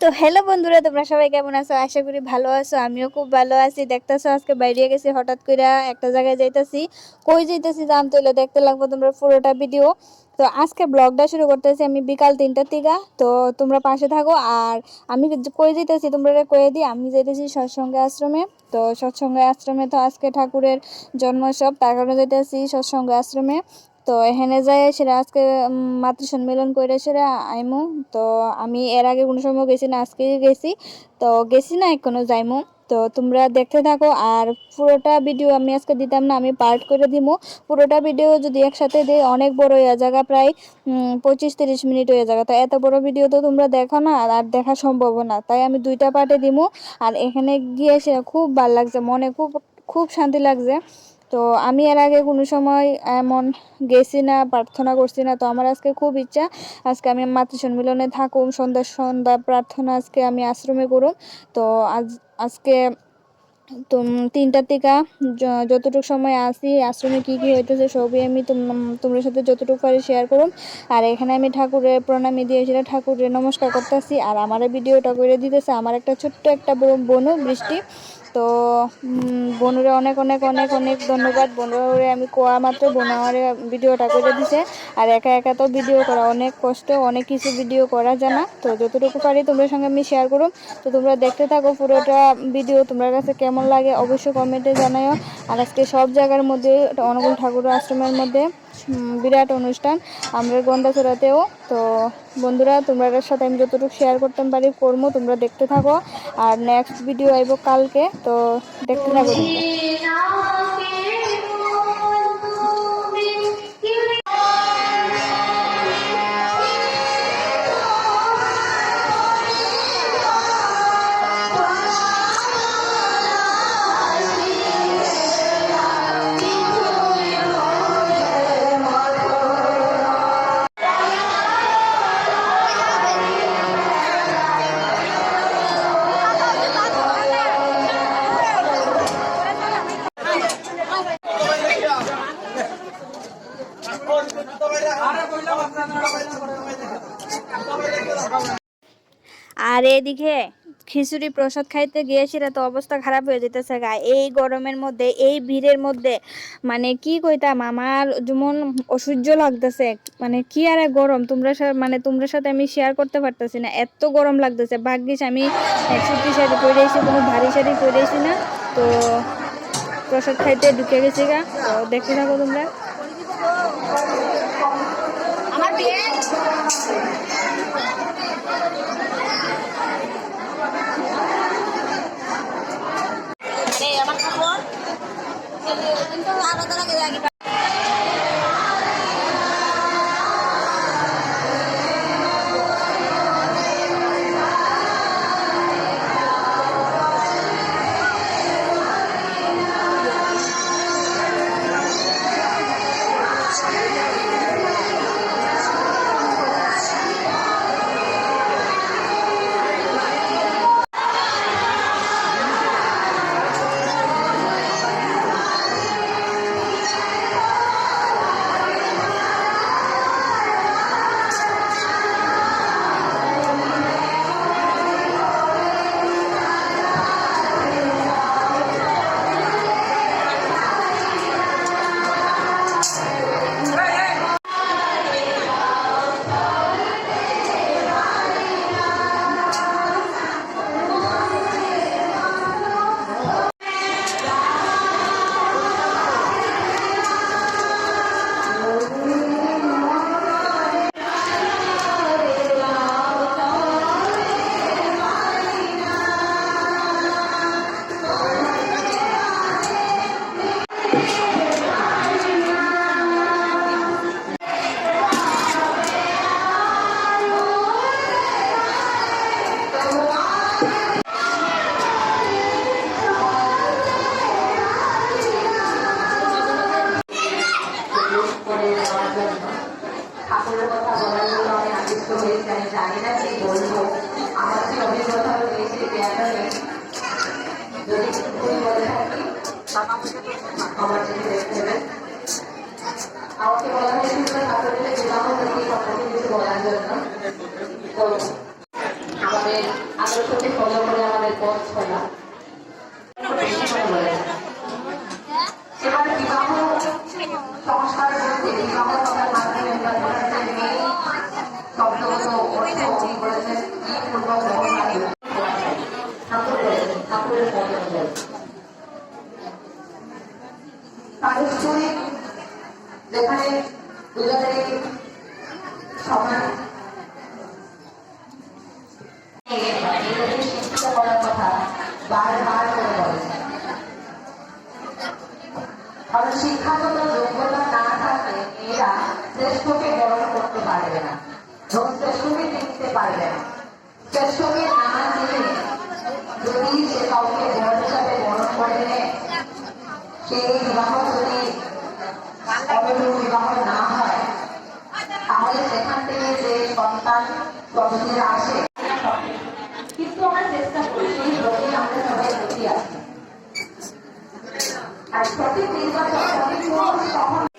তো হ্যালো বন্ধুরা, তোমরা সবাই কেমন আছো? আশা করি ভালো আছো, আমিও খুব ভালো আছি। দেখতেছো, আজকে বাইরে গেছি, হঠাৎ করে একটা জায়গায় যাইতেছি। কই যাইতেছি জানতে হলে দেখতে লাগবো তোমরা পুরোটা ভিডিও তো আজকে ব্লগটা শুরু করতেছি আমি বিকাল তিনটার থেকে তো তোমরা পাশে থাকো, আর আমি কই যাইতেছি তোমরা কয়ে দিই। আমি যাইতেছি সৎসঙ্গে আশ্রমে। তো সৎসঙ্গে আশ্রমে তো আজকে ঠাকুরের জন্মোৎসব, তার কারণে যাইতেছি সৎসঙ্গ আশ্রমে। তো এখানে যাই সেটা আজকে মাতৃ সম্মেলন করে সেটা আইমু। তো আমি এর আগে কোনো সময় গেছি না আজকে গেছি। তো গেছি না এখনও, যাইমু। তো তোমরা দেখতে থাকো। আর পুরোটা ভিডিও আমি আজকে দিতাম না, আমি পার্ট করে দিমু। পুরোটা ভিডিও যদি একসাথে দিই, অনেক বড় হয়ে জায়গা, প্রায় পঁচিশ তিরিশ মিনিট হয়ে যাবে তো এত বড় ভিডিও তো তোমরা দেখো না, আর দেখা সম্ভব না। তাই আমি দুইটা পার্টে দিমু। আর এখানে গিয়ে সে খুব ভালো লাগছে, মনে খুব খুব শান্তি লাগছে। তো আমি এর আগে কোনো সময় এমন গেছি না, প্রার্থনা করছি না, তো আমার আজকে খুব ইচ্ছা, আজকে আমি মাতৃ সম্মিলনে থাকুম, সন্ধ্যা সন্ধ্যা প্রার্থনা আজকে আমি আশ্রমে করুম, তো আজ, আজকে তো তিনটার থেকে যতটুকু সময় আসি আশ্রমে কি কি হইতেছে সবই আমি তোম- তোমার সাথে যতটুকু পারি শেয়ার করুন আর এখানে আমি ঠাকুরের প্রণামী দিয়ে সেটা ঠাকুরের নমস্কার করতেছি, আর আমার ভিডিওটা করে দিতেছে আমার একটা ছোট্ট একটা বোনু বৃষ্টি তো বোনুরে অনেক অনেক অনেক অনেক ধন্যবাদ। বোনুরে আমি কোয়া মাত্র বোন আমার ভিডিওটা করে দিছে। আর একা একা তো ভিডিও করা অনেক কষ্ট, অনেক কিছু ভিডিও করা জানা। তো যতটুকু পারি তোমাদের সঙ্গে আমি শেয়ার করুম। তো তোমরা দেখতে থাকো পুরোটা ভিডিও, তোমার কাছে কেমন লাগে অবশ্যই কমেন্টে জানাও আর আজকে সব জায়গার মধ্যে অনুকূল ঠাকুর আশ্রমের মধ্যে বিরাট অনুষ্ঠান আমরা গন্ডাছড়াতেও তো বন্ধুরা তোমরা সাথে আমি যতটুকু শেয়ার করতে পারি করব তোমরা দেখতে থাকো। আর নেক্সট ভিডিও আইব কালকে, তো দেখতে থাকো আর এদিকে খিচুড়ি প্রসাদ খাইতে গিয়েছিল তো অবস্থা খারাপ হয়ে যেতেছে গা। এই গরমের মধ্যে, এই ভিড়ের মধ্যে মানে কি কইতাম, আমার যেমন অসহ্য লাগতেছে। মানে কি আর গরম, তোমরা মানে তোমরা সাথে আমি শেয়ার করতে পারতেছি না। এত গরম লাগতেছে, ভাগ্যিস আমি সুতি শাড়ি পরে কোনো ভারী শাড়ি পরে এসি না, তো প্রসাদ খাইতে ঢুকে গেছি গা। তো দেখতে থাকো তোমরা। জানি না কি বলব আমার যে অভিজ্ঞতা হয়েছে নেই যদি ভুল বলে থাকি আমার যদি দেখতে দেবেন আমাকে বলা হয়েছিল ঠাকুরের বিবাহ থেকে কথাটি কিছু বলার জন্য তো আমাদের আদর্শকে ফলো করে আমাদের পথ এবারে বিবাহ সংস্কার বিবাহ যেখানে দুজনেরই সমান শিক্ষিত করার কথা বারবার করে বলেছেন শিক্ষাগত যোগ্যতা না থাকলে মেয়েরা শ্রেষ্ঠকে বরণ করতে পারবে না, এবং শ্রেষ্ঠকে চিনতে পারবে না। শ্রেষ্ঠকে না চিনে যদি সে কাউকে বরণ হিসাবে বরণ করে নেয় সেই বিবাহ যতই নির্বাচন তখন